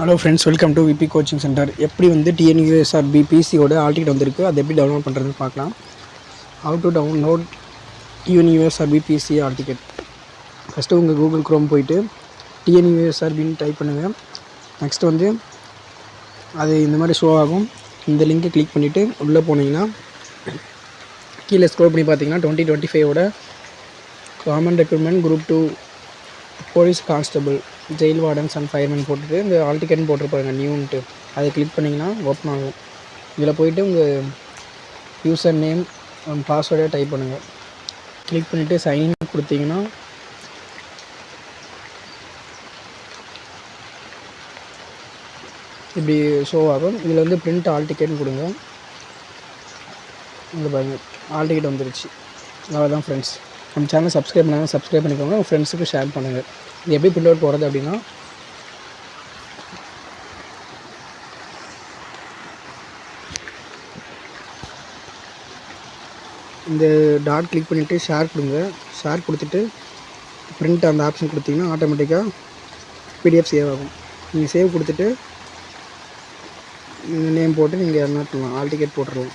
Hello friends welcome to VP coaching centre எப்படி வந்து TNUSRB பிசியோட ஆல்டிட் வந்திருக்கு அதை எப்படி டவுன்லோட் பண்ணுறதுன்னு பார்க்கலாம். How to download TNUSRB PC hall ticket first உங்கள் கூகுள் க்ரோம் போயிட்டு டிஎன்யூஎஸ்ஆர்பின்னு டைப் பண்ணுங்கள் நெக்ஸ்ட் வந்து அது இந்த மாதிரி ஷோ ஆகும். இந்த லிங்கை கிளிக் பண்ணிவிட்டு உள்ளே போனீங்கன்னா கீழே ஸ்க்ரோல் பண்ணி பார்த்தீங்கன்னா twenty twenty ஃபைவோட common recruitment group two police constable jail wardens and fireman போட்டுட்டு இந்த ஆல் டிக்கெட்னு போட்டிருப்பாங்க நியூன்ட்டு. அதை கிளிக் பண்ணிங்கன்னா ஓப்பன் ஆகும். இதில் போயிட்டு உங்கள் யூசர் நேம் பாஸ்வேர்டை டைப் பண்ணுங்கள் கிளிக் பண்ணிவிட்டு சைன்இன் கொடுத்தீங்கன்னா இப்படி ஷோ ஆகும். இதில் வந்து பிரிண்ட் ஆல் டிக்கெட்னு கொடுங்க. இங்கே பாருங்கள் ஆல் டிக்கெட் வந்துருச்சு. அவ்வளோதான் ஃப்ரெண்ட்ஸ் நம்ம சேனல் சப்ஸ்கிரைப் பண்ணாங்க சப்ஸ்கிரைப் பண்ணிக்கோங்க. உங்கள் ஃப்ரெண்ட்ஸுக்கு ஷேர் பண்ணுங்கள் இது எப்படி பிரிண்ட் அவுட் போகிறது அப்படின்னா இந்த டாட் கிளிக் பண்ணிவிட்டு ஷேர் கொடுங்க. ஷேர் கொடுத்துட்டு பிரிண்ட் அந்த ஆப்ஷன் கொடுத்தீங்கன்னா ஆட்டோமேட்டிக்காக பிடிஎஃப் சேவ் ஆகும். நீங்கள் சேவ் கொடுத்துட்டு நேம் போட்டு நீங்கள் என்ன பண்ணலாம் ஆல் டிக்கெட் போட்டுருவோம்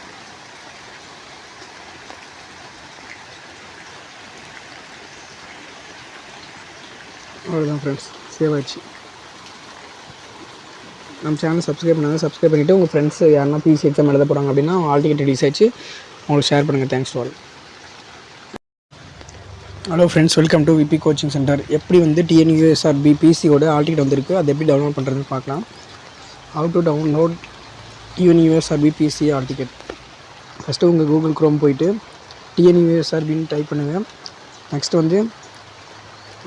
அவ்வளோதான் ஃப்ரெண்ட்ஸ் சேவ் ஆயிடுச்சு. நம்ம சேனல் சப்ஸ்கிரைப் பண்ணாங்க சப்ஸ்கிரைப் பண்ணிவிட்டு உங்கள் ஃப்ரெண்ட்ஸ் யாருன்னா பிசி எக்ஸாம் எழுத போகிறாங்க அப்படின்னா ஆல் டிக்கெட் ரிலீஸ் ஆச்சு உங்களுக்கு ஷேர் பண்ணுங்கள் thanks to all hello friends welcome to VP coaching centre எப்படி வந்து டிஎன்யூஎஸ்ஆர் பிசியோட ஆல் டிக்கெட் வந்திருக்கு அதை எப்படி டவுன்லோட் பண்ணுறதுன்னு பார்க்கலாம். How to download TNUSR PC hall ticket first உங்கள் கூகுள் க்ரோம் போயிட்டு டிஎன்யூஎஸ்ஆர்பின்னு டைப் பண்ணுங்கள் நெக்ஸ்ட் வந்து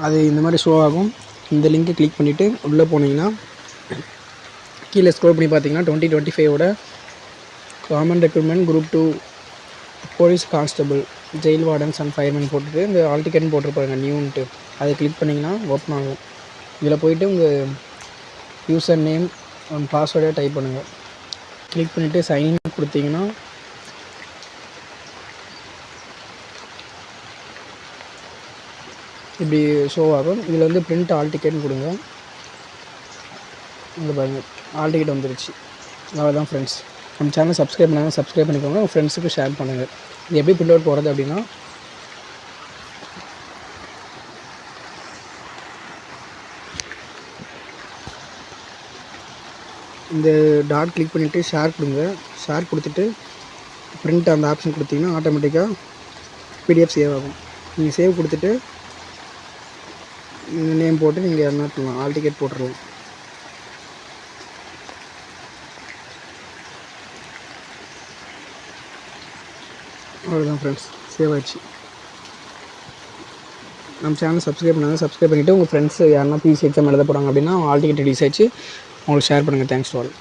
அது இந்த மாதிரி ஷோ ஆகும். இந்த லிங்கை கிளிக் பண்ணிவிட்டு உள்ளே போனீங்கன்னா கீழே ஸ்க்ரோல் பண்ணி பார்த்தீங்கன்னா twenty twenty ஃபைவோட common recruitment group two police constable jail wardens and fireman போட்டுட்டு இந்த ஆல் டிக்கெட்னு போட்டிருப்பாங்க நியூன்ட்டு அதை கிளிக் பண்ணிங்கன்னா ஓப்பன் ஆகும். இதில் போயிட்டு உங்கள் யூசர் நேம் பாஸ்வேர்டை டைப் பண்ணுங்கள் கிளிக் பண்ணிவிட்டு சைன் கொடுத்தீங்கன்னா இப்படி ஷோ ஆகும். இதில் வந்து பிரிண்ட் ஆல் டிக்கெட்னு கொடுங்க. இங்கே பாருங்கள் ஆல் டிக்கெட் வந்துருச்சு. அவ்வளோதான் ஃப்ரெண்ட்ஸ் நம்ம சேனல் சப்ஸ்கிரைப் பண்ணாங்க சப்ஸ்கிரைப் பண்ணிக்கோங்க. உங்கள் ஃப்ரெண்ட்ஸுக்கு ஷேர் பண்ணுங்கள் இது எப்படி பிரிண்ட் அவுட் போகிறது அப்படின்னா இந்த டாட் கிளிக் பண்ணிவிட்டு ஷேர் கொடுங்க. ஷேர் கொடுத்துட்டு பிரிண்ட் அந்த ஆப்ஷன் கொடுத்தீங்கன்னா ஆட்டோமேட்டிக்காக பிடிஎஃப் சேவ் ஆகும். நீங்கள் சேவ் கொடுத்துட்டு நேம் போட்டு நீங்கள் என்ன ஆல் டிக்கெட் போட்டுருவோம் அவ்வளோதான் ஃப்ரெண்ட்ஸ் சேவ் ஆயிடுச்சு. நம்ம சேனல் சப்ஸ்கிரைப் பண்ணாங்க சப்ஸ்கிரைப் பண்ணிவிட்டு உங்கள் ஃப்ரெண்ட்ஸ் யாருன்னா பிசி எக்ஸாம் எழுத போகிறாங்க அப்படின்னா ஆல் டிக்கெட் ரிலீஸ் ஆச்சு உங்களுக்கு ஷேர் பண்ணுங்கள் தேங்க்ஸ் டு ஆல்